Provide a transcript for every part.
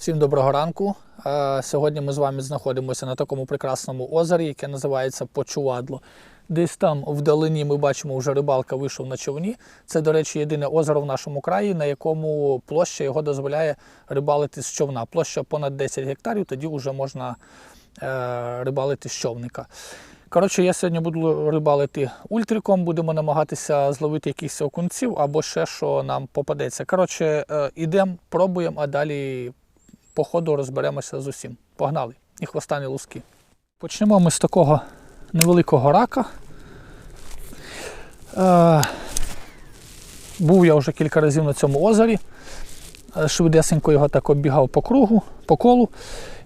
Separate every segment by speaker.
Speaker 1: Всім доброго ранку. Е, Сьогодні ми з вами знаходимося на такому прекрасному озері, яке називається Почувадло. Десь там вдалині ми бачимо, вже рибалка вийшов на човні. Це, до речі, єдине озеро в нашому краї, на якому площа його дозволяє рибалити з човна. Площа понад 10 гектарів, тоді вже можна е, рибалити з човника. Коротше, я сьогодні буду рибалити ультриком, будемо намагатися зловити якихось окунців або ще що нам попадеться. Коротше, е, ідемо, пробуємо, а далі по ходу розберемося з усім. Погнали. І хвоста не луски. Почнемо ми з такого невеликого рака. Е, був я вже кілька разів на цьому озері. Е, Швидесенько його так оббігав по кругу, по колу.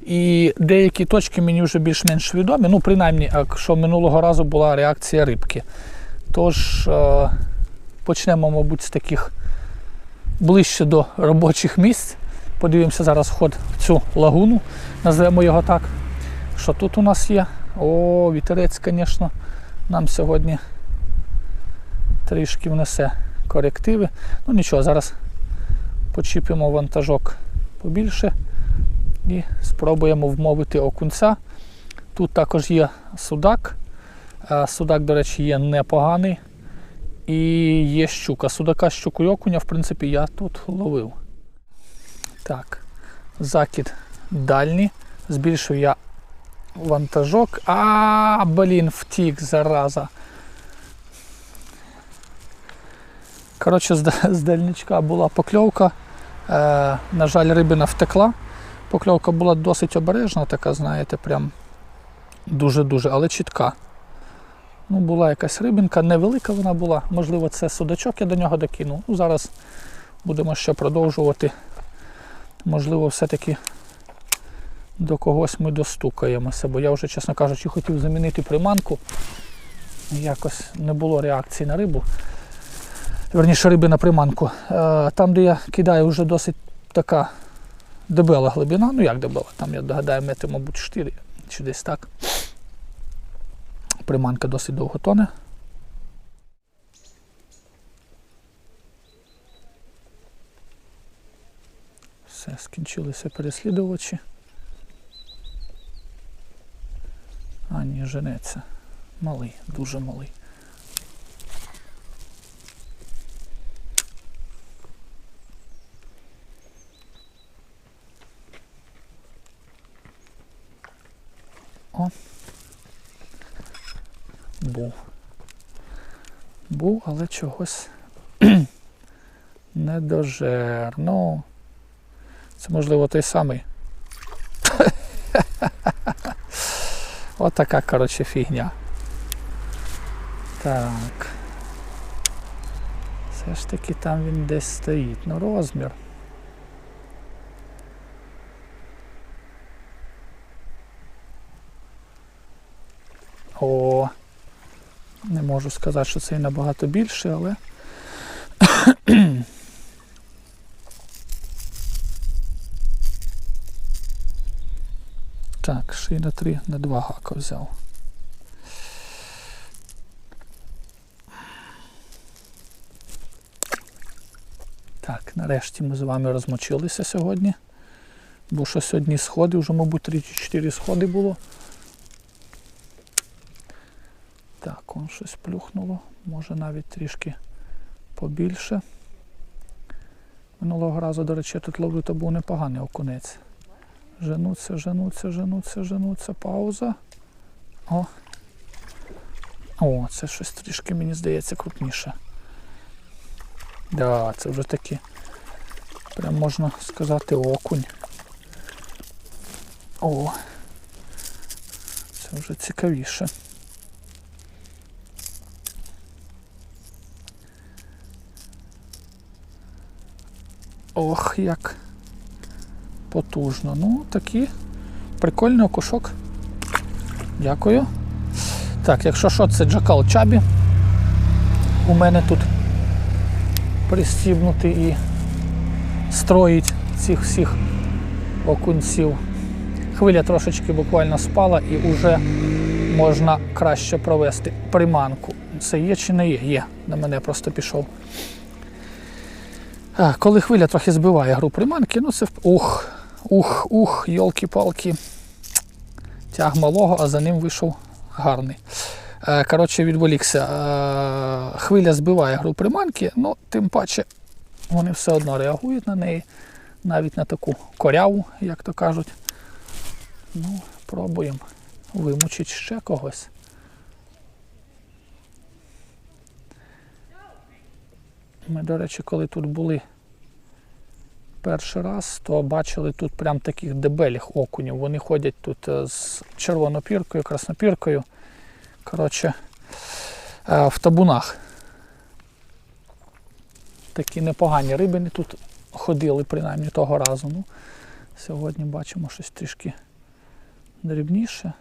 Speaker 1: І деякі точки мені вже більш-менш відомі. Ну, принаймні, якщо минулого разу була реакція рибки. Тож е, почнемо, мабуть, з таких ближче до робочих місць. Подивимося зараз вход в цю лагуну, назвемо його так. Що тут у нас є? О, вітерець, звісно, нам сьогодні трішки внесе корективи. Ну нічого, зараз почіпимо вантажок побільше і спробуємо вмовити окунця. Тут також є судак. Е, Судак, до речі, є непоганий. І є щука. Судака, щуку і окуня, в принципі, я тут ловив. Так, закид дальній. Збільшив я вантажок. А, блін, втік, зараза. Коротше, з дальничка була покльовка. Е, на жаль, рибина втекла. Покльовка була досить обережна, така, знаєте, прям дуже-дуже, але чітка. Ну, була якась рибинка, невелика вона була. Можливо, це судачок я до нього докинув. Ну, зараз будемо ще продовжувати. Можливо, все-таки до когось ми достукаємося, бо я вже, чесно кажучи, хотів замінити приманку. Якось не було реакції на рибу. Верніше риби на приманку. Е, Там, де я кидаю, вже досить така дебела глибина. Ну як дебела? Там я догадаю метр, мабуть, 4 чи десь так. Приманка досить довго тоне. Все, скінчилися переслідувачі. А, ні, женеться. Малий, дуже малий. О. Був. Був, але чогось не дожер. Ну, це можливо той самий. Отака, коротше, фігня. Так. Все ж таки там він десь стоїть. Ну, розмір. О, не можу сказати, що це і набагато більше, але. Ще й на 3, на 2 гака взяв. Так, нарешті ми з вами розмочилися сьогодні. Бо що сьогодні сходи, вже, мабуть, 3 чи 4 сходи було. Так, он щось плюхнуло, може навіть трішки побільше. Минулого разу, до речі, тут ловлю, то був непоганий окунець. Женуться, женуться, женуться, женуться, пауза. О. О, це щось трішки, мені здається, крупніше. Да, це вже такі, прям можна сказати, окунь. О. Це вже цікавіше. Ох, як потужно. Ну, такий прикольний окушок. Дякую. Так, якщо що, це джакал чабі. У мене тут пристібнутий і строїть цих всіх окунців. Хвиля трошечки буквально спала і вже можна краще провести приманку. Це є чи не є? Є. На мене просто пішов. Коли хвиля трохи збиває гру приманки, ну це. Ух, Ух, ух, йолки-палки. Тяг малого, а за ним вийшов гарний. Е, Коротше, відволікся. Е, Хвиля збиває гру приманки, ну, тим паче вони все одно реагують на неї, навіть на таку коряву, як то кажуть. Ну, пробуємо вимучити ще когось. Ми, до речі, коли тут були перший раз, то бачили тут прям таких дебелих окунів. Вони ходять тут е, з червонопіркою, краснопіркою. Коротше, е, в табунах. Такі непогані рибини тут ходили, принаймні того разу. Ну, сьогодні бачимо щось трішки дрібніше.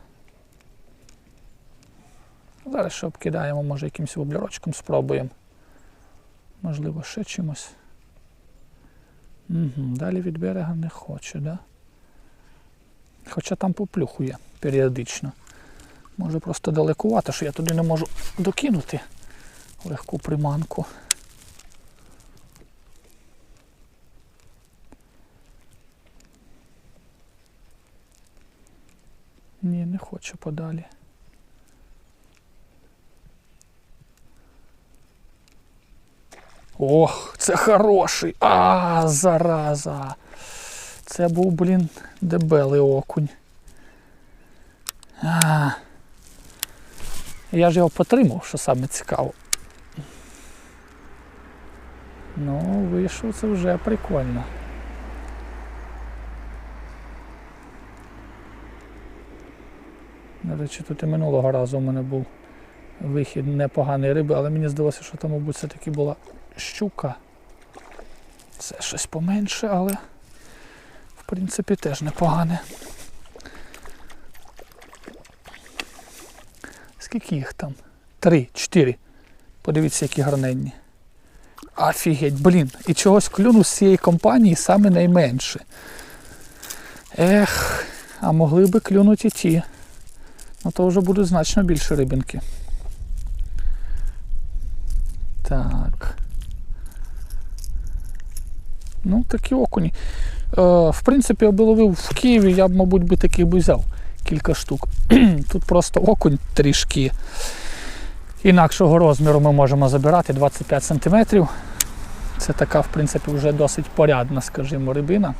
Speaker 1: Зараз ще обкидаємо, може якимось воблерочком спробуємо. Можливо, ще чимось. Угу, далі від берега не хоче, да? Хоча там поплюхує періодично. Може просто далекувати, що я туди не можу докинути легку приманку. Ні, не хоче подалі. Ох, це хороший. А, зараза. Це був, блін, дебелий окунь. А. Я ж його потримав, що саме цікаво. Ну, вийшов це вже прикольно. До речі, тут і минулого разу у мене був вихід непоганої риби, але мені здалося, що там, мабуть, все-таки була щука. Це щось поменше, але в принципі теж непогане. Скільки їх там? Три, чотири. Подивіться, які гарненні. Офігеть, блін, і чогось клюну з цієї компанії саме найменше. Ех, а могли би клюнути і ті. Ну то вже будуть значно більше рибинки. Так. Ну, такі окуні. Е, В принципі, я ловив в Києві, я б, мабуть, би таких би взяв кілька штук. Тут просто окунь трішки інакшого розміру ми можемо забирати 25 см. Це така, в принципі, вже досить порядна, скажімо, рибина.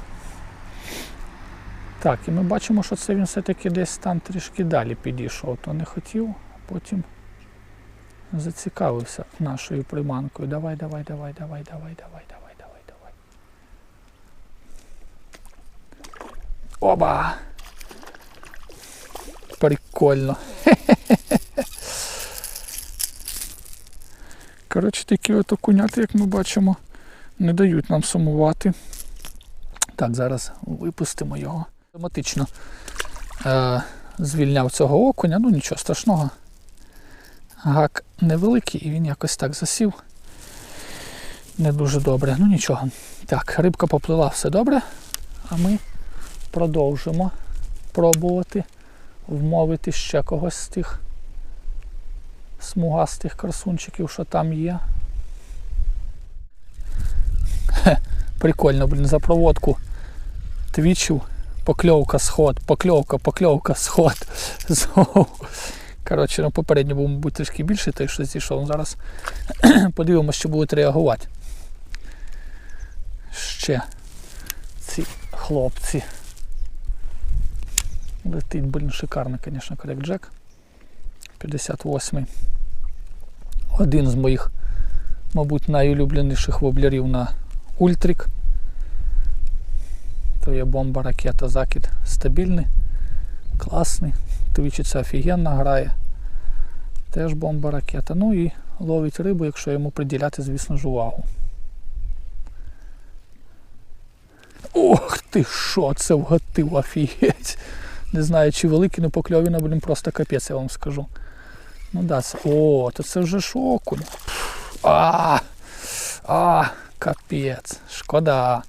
Speaker 1: Так, і ми бачимо, що це він все-таки десь там трішки далі підійшов, то не хотів, а потім зацікавився нашою приманкою. Давай, давай, давай, давай, давай, давай, давай. Оба! Прикольно. Коротше, такі от окуняти, як ми бачимо, не дають нам сумувати. Так, зараз випустимо його. Автоматично е, звільняв цього окуня, ну нічого страшного. Гак невеликий і він якось так засів. Не дуже добре, ну нічого. Так, рибка поплила все добре, а ми продовжимо пробувати вмовити ще когось з тих смугастих красунчиків, що там є. Хе, прикольно, блін, за проводку твічів. Покльовка, сход, покльовка, покльовка, сход. Знову. Коротше, ну попередньо був, мабуть, трішки більший, той що зійшов. Зараз подивимося, що будуть реагувати. Ще ці хлопці. Летить, блін, шикарно, звісно, корек Джек. 58-й. Один з моїх, мабуть, найулюбленіших воблерів на Ультрик. То є бомба, ракета, закид стабільний, класний. Твічиться офігенно грає. Теж бомба ракета. Ну і ловить рибу, якщо йому приділяти, звісно ж, увагу. Ох ти що, це вгатив, офігеть. Не знаю, чи великий, але покльовіна, блін, просто капець, я вам скажу. Ну да, це. О, то це вже шокуль. А, а, капець. Шкода.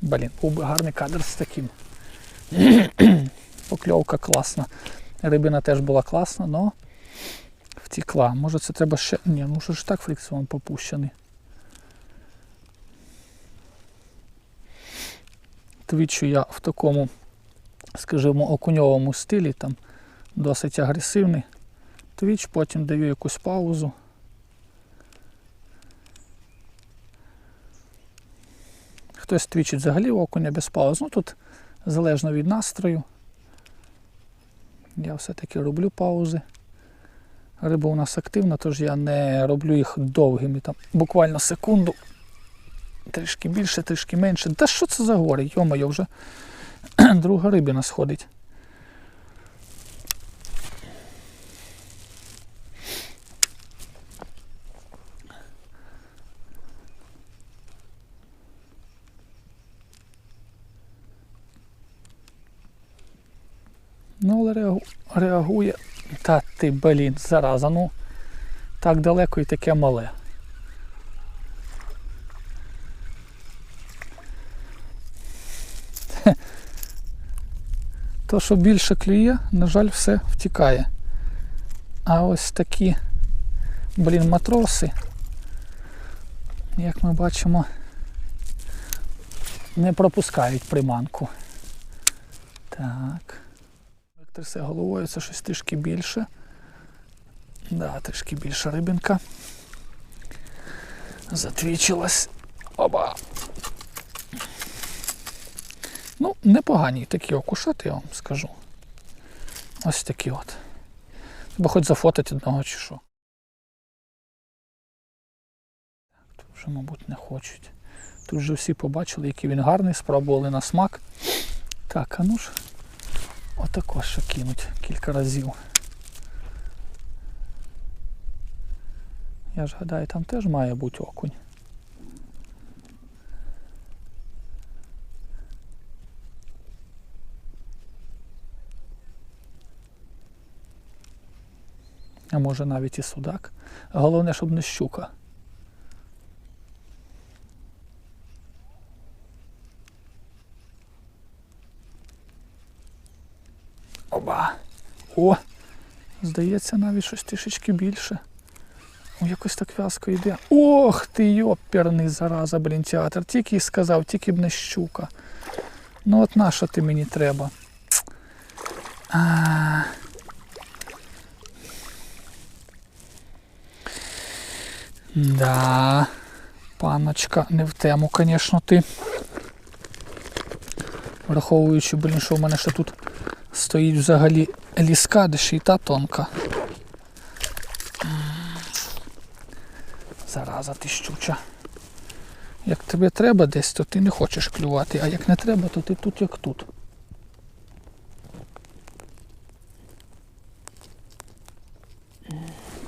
Speaker 1: Блін, був би гарний кадр з таким. Покльовка класна. Рибина теж була класна, але втекла. Може це треба ще... Ні, ну що ж так фрикціон попущений. твічу я в такому, скажімо, окуньовому стилі, там досить агресивний твіч, потім даю якусь паузу. Хтось твічить взагалі окуня без пауз. Ну тут залежно від настрою. Я все-таки роблю паузи. Риба у нас активна, тож я не роблю їх довгими. Там буквально секунду. Трішки більше, трішки менше. Та що це за гори? Йо-моє, вже друга рибина сходить. Ну, але реагу- реагує. Та ти, блін, зараза, ну так далеко і таке мале. То, що більше клює, на жаль, все втікає. А ось такі, блін, матроси, як ми бачимо, не пропускають приманку. Так. Як трясе головою, це щось трішки більше. Да, трішки більша рибинка. Затвічилась. Оба. Ну, непогані такі окушати, я вам скажу. Ось такі от. Бо хоч зафотити одного чи що. Тут вже, мабуть, не хочуть. Тут вже всі побачили, який він гарний, спробували на смак. Так, а ну ж. Отако ще кинуть кілька разів. Я ж гадаю, там теж має бути окунь. А може навіть і судак. Головне, щоб не щука. Оба. О! Здається, навіть щось трішечки більше. О, якось так в'язко йде. Ох ти йоперний зараза, блін, театр. Тільки й сказав, тільки б не щука. Ну от на що ти мені треба? А... Да, паночка, не в тему, звісно, ти. Враховуючи, блін, що в мене ще тут стоїть взагалі ліска, де ще й та тонка. Зараза ти щуча. Як тебе треба десь, то ти не хочеш клювати, а як не треба, то ти тут як тут.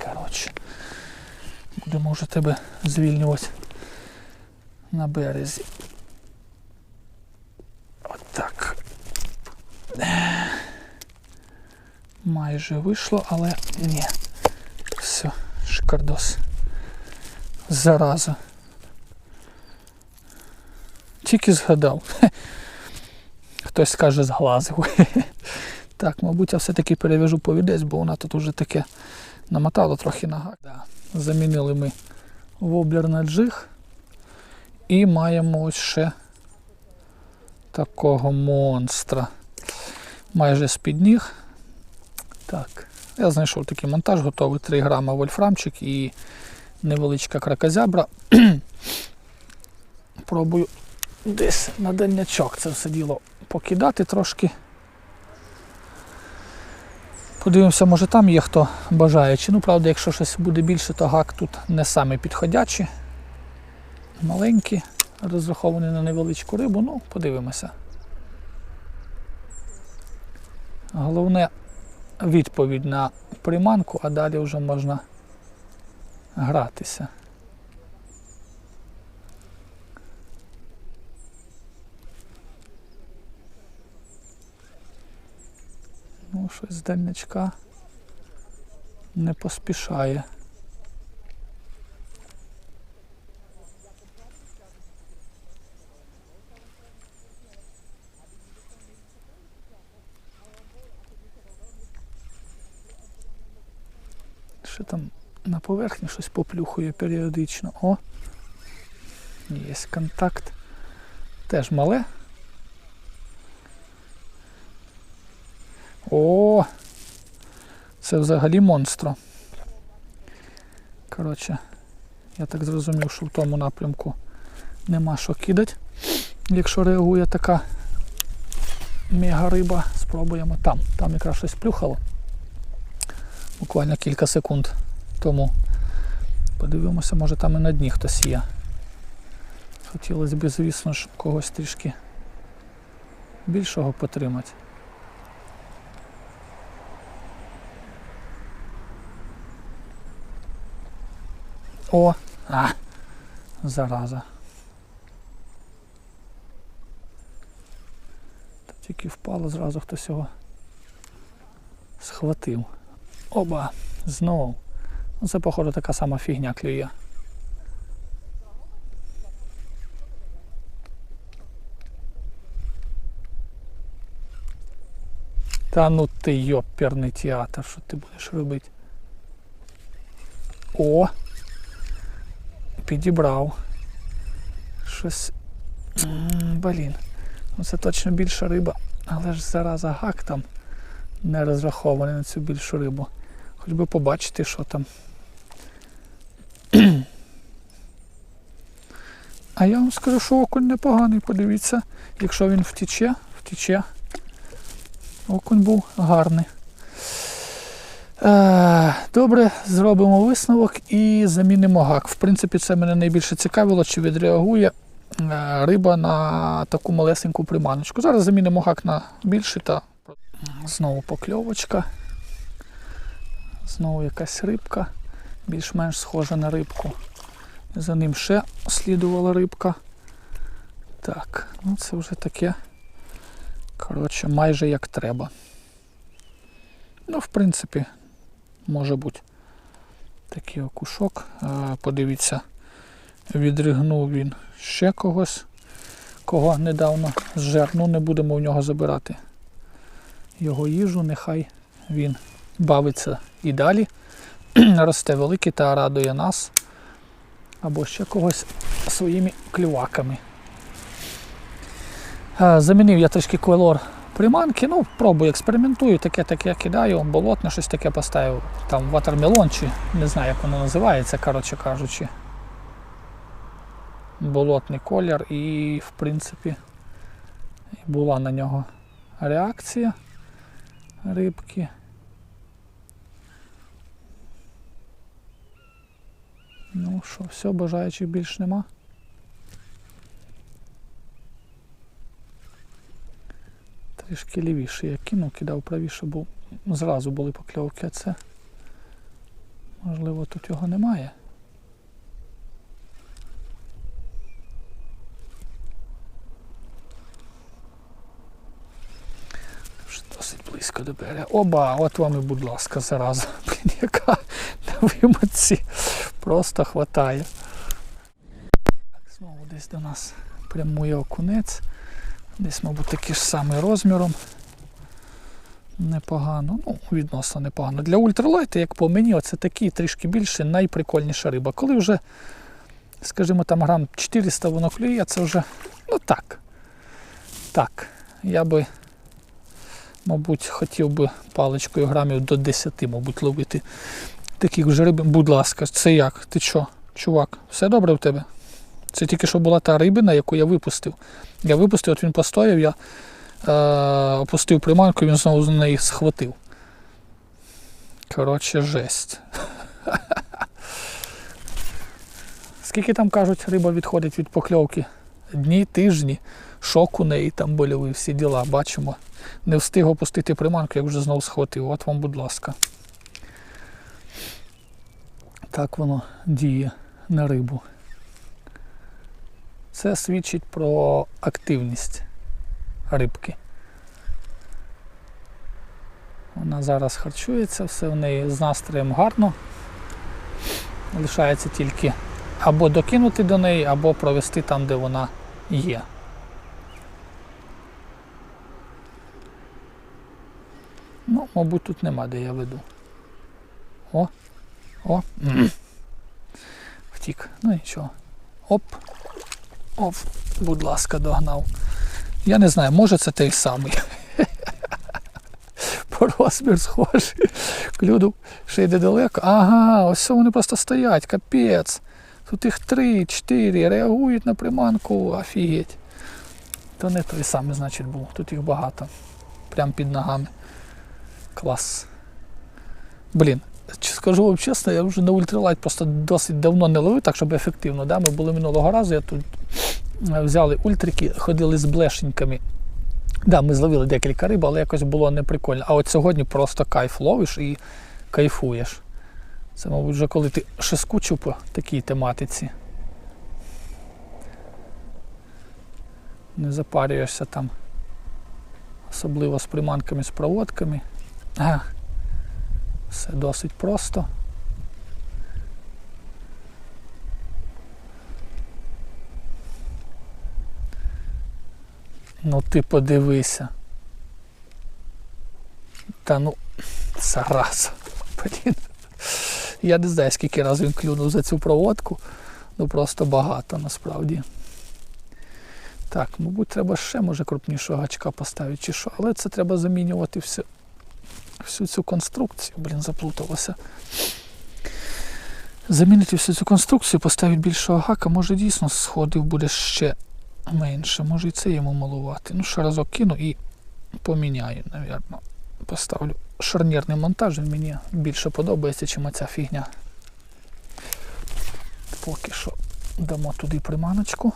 Speaker 1: Коротше, будемо вже тебе звільнювати на березі. Отак. Майже вийшло, але ні. Все, шикардос. Зараза. Тільки згадав. Хтось скаже зглазив. Так, мабуть, я все-таки перев'яжу повідець, бо вона тут уже таке намотала трохи нога. Замінили ми воблер на джиг. І маємо ось ще такого монстра. Майже з-під ніг. Так, я знайшов такий монтаж, готовий 3 грама вольфрамчик і невеличка кракозябра. Пробую десь на дальнячок це все діло покидати трошки. Подивимося, може там є хто бажаючи. Ну, правда, якщо щось буде більше, то гак тут не саме підходячий. Маленький, розрахований на невеличку рибу, ну, подивимося. Головне відповідь на приманку, а далі вже можна гратися. Ну, щось з дальнячка не поспішає. Ще там на поверхні щось поплюхує періодично. О! Є контакт. Теж мале. О! Це взагалі монстро. Коротше, я так зрозумів, що в тому напрямку нема що кидати. Якщо реагує така мегариба, спробуємо там. Там якраз щось плюхало. Буквально кілька секунд тому. Подивимося, може там і на дні хтось є. Хотілося б, звісно ж, когось трішки більшого потримати. О! А! Зараза. Та тільки впало, зразу хтось його схватив. Оба! Знову. Ну, Це, походу, така сама фігня клює. Та ну ти йоперний театр, що ти будеш робити? О! Підібрав. Щось. Блін. Ну це точно більша риба. Але ж зараза гак там не розрахований на цю більшу рибу. Хоч би побачити, що там. А я вам скажу, що окунь непоганий, подивіться. Якщо він втіче, втіче. Окунь був гарний. Е, Добре, зробимо висновок і замінимо гак. В принципі, це мене найбільше цікавило, чи відреагує е, риба на таку малесеньку приманочку. Зараз замінимо гак на більший та знову покльовочка. Знову якась рибка, більш-менш схожа на рибку. За ним ще слідувала рибка. Так, ну це вже таке. Коротше, майже як треба. Ну, в принципі, може бути такий окушок. Подивіться, відригнув він ще когось, кого недавно зжер. Ну, не будемо в нього забирати його їжу, нехай він бавиться і далі. Росте великий та радує нас. Або ще когось своїми клюваками. Замінив я трішки колор приманки, ну, пробую, експериментую, таке таке кидаю, болотне щось таке поставив, там ватермелон чи не знаю, як воно називається, коротше кажучи. Болотний колір і, в принципі, була на нього реакція рибки. Ну що, все, бажаючих більш нема. Трішки лівіше я кинув, кидав правіше, бо зразу були покльовки, а це можливо тут його немає. Досить близько до берега. Оба, от вам і будь ласка, зараза. Блін, яка на вимоці просто хватає. Так, знову десь до нас прямує окунець. Десь, мабуть, такий ж самий розміром. Непогано, ну, відносно непогано. Для ультралайта, як по мені, оце такий трішки більше, найприкольніша риба. Коли вже, скажімо, там грам 400 воно клює, це вже, ну так. Так, я би, мабуть, хотів би паличкою грамів до 10, мабуть, ловити таких вже рибин. Будь ласка, це як? Ти що, чувак, все добре в тебе? Це тільки що була та рибина, яку я випустив. Я випустив, от він постояв, я е, опустив приманку, він знову з неї схватив. Коротше, жесть. Скільки там кажуть, риба відходить від покльовки? Дні, тижні, шок у неї там больовий, всі діла, бачимо. Не встиг опустити приманку, як вже знову схватив. От вам, будь ласка. Так воно діє на рибу. Це свідчить про активність рибки. Вона зараз харчується, все в неї з настроєм гарно. Лишається тільки або докинути до неї, або провести там, де вона є. Ну, мабуть, тут нема, де я веду. О, о, втік. Ну нічого. Оп. Оп, будь ласка, догнав. Я не знаю, може це той самий. по розмір схожі. Клюнув, ще йде далеко. Ага, ось вони просто стоять, капець. Тут їх три, чотири, реагують на приманку, офігеть. То не той самий, значить, був. Тут їх багато. Прям під ногами. Клас. Блін, скажу вам чесно, я вже на ультралайт просто досить давно не ловив, так щоб ефективно. Да? Ми були минулого разу, я тут взяли ультрики, ходили з блешеньками. Да, ми зловили декілька риб, але якось було неприкольно. А от сьогодні просто кайф ловиш і кайфуєш. Це, мабуть, вже коли ти ще по такій тематиці. Не запарюєшся там. Особливо з приманками, з проводками. Все досить просто. Ну ти подивися. Та ну, зараза. Блін. Я не знаю, скільки разів він клюнув за цю проводку. Ну просто багато насправді. Так, мабуть, треба ще може крупнішого гачка поставити чи що, але це треба замінювати всю, всю цю конструкцію. Блін, заплуталося. Замінити всю цю конструкцію, поставити більшого гака, може дійсно сходів буде ще менше. Може і це йому малувати. Ну, ще разок кину і поміняю, напевно. Поставлю шарнірний монтаж, він мені більше подобається, чим оця фігня. Поки що дамо туди приманочку.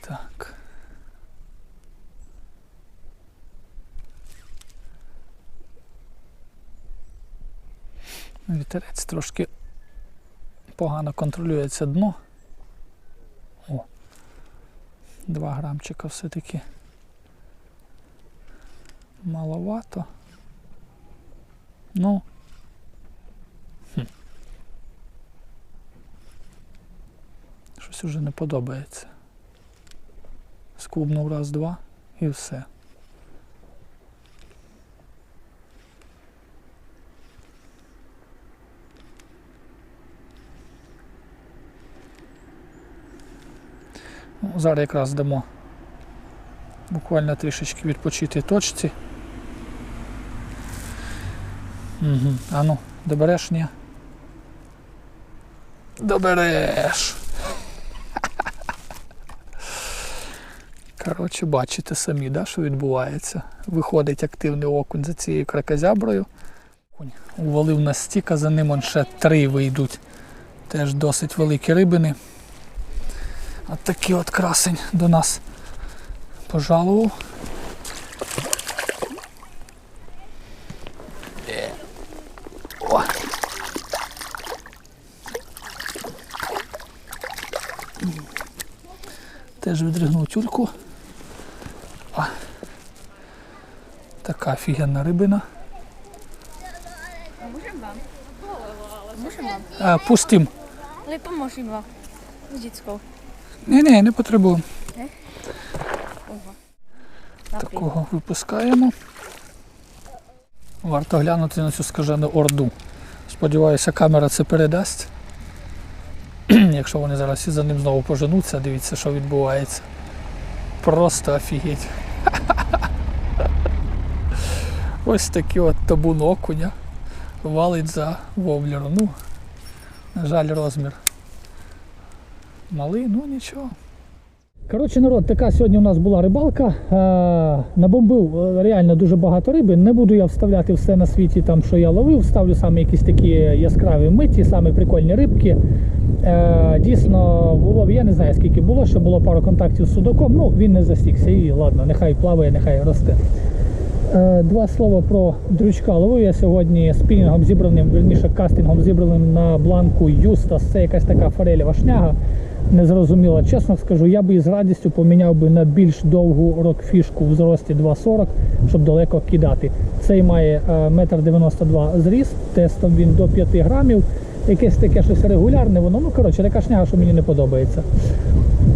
Speaker 1: Так. Вітерець трошки погано контролюється дно. О, 2 грамчика все-таки маловато. Ну. Хм. Щось уже не подобається. Скубнув раз-два і все. Зараз якраз дамо буквально трішечки відпочити точці. Угу. А ну, добереш ні? Добереш. Коротше, бачите самі, да, що відбувається. Виходить активний окунь за цією кракозяброю. Увалив на стік, а за ним ще три вийдуть. Теж досить великі рибини. От такий от красень до нас пожалував. Е. О. Теж відригнув тюльку. О. Така офігенна рибина.
Speaker 2: Вам?
Speaker 1: Пустим.
Speaker 2: Але поможемо вам. Дідського.
Speaker 1: Ні, ні, не потребуємо. Такого випускаємо. Варто глянути на цю скажену орду. Сподіваюся, камера це передасть. Якщо вони зараз всі за ним знову поженуться, дивіться, що відбувається. Просто офігеть. Ось такий от табун окуня валить за воблером. Ну, на жаль, розмір малий, ну нічого. Коротше, народ, така сьогодні у нас була рибалка. Е, набомбив е, реально дуже багато риби. Не буду я вставляти все на світі, там, що я ловив. Вставлю саме якісь такі яскраві миті, саме прикольні рибки. Е, дійсно, було, я не знаю скільки було, ще було пару контактів з судаком. Ну, він не засікся і ладно, нехай плаває, нехай росте. Два слова про дрючка. Ловив я сьогодні спінінгом зібраним, верніше кастингом зібраним на бланку Юстас. Це якась така форелєва шняга. Незрозуміло. Чесно скажу, я би із радістю поміняв би на більш довгу рокфішку в зрості 2,40, щоб далеко кидати. Цей має е, 1,92 м зріст, тестом він до 5 грамів. Якесь таке щось регулярне, воно, ну коротше, така шняга, що мені не подобається.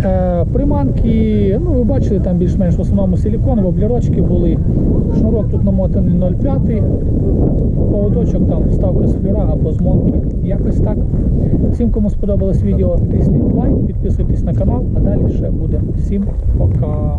Speaker 1: Е, приманки, ну ви бачили, там більш-менш в основному силікон, воблерочки були. Шнурок тут намотаний 0,5, поводочок там вставка з флюра або з монки. Якось так. Всім, кому сподобалось відео, тисніть лайк, підписуйтесь на канал, а далі ще буде. Всім пока.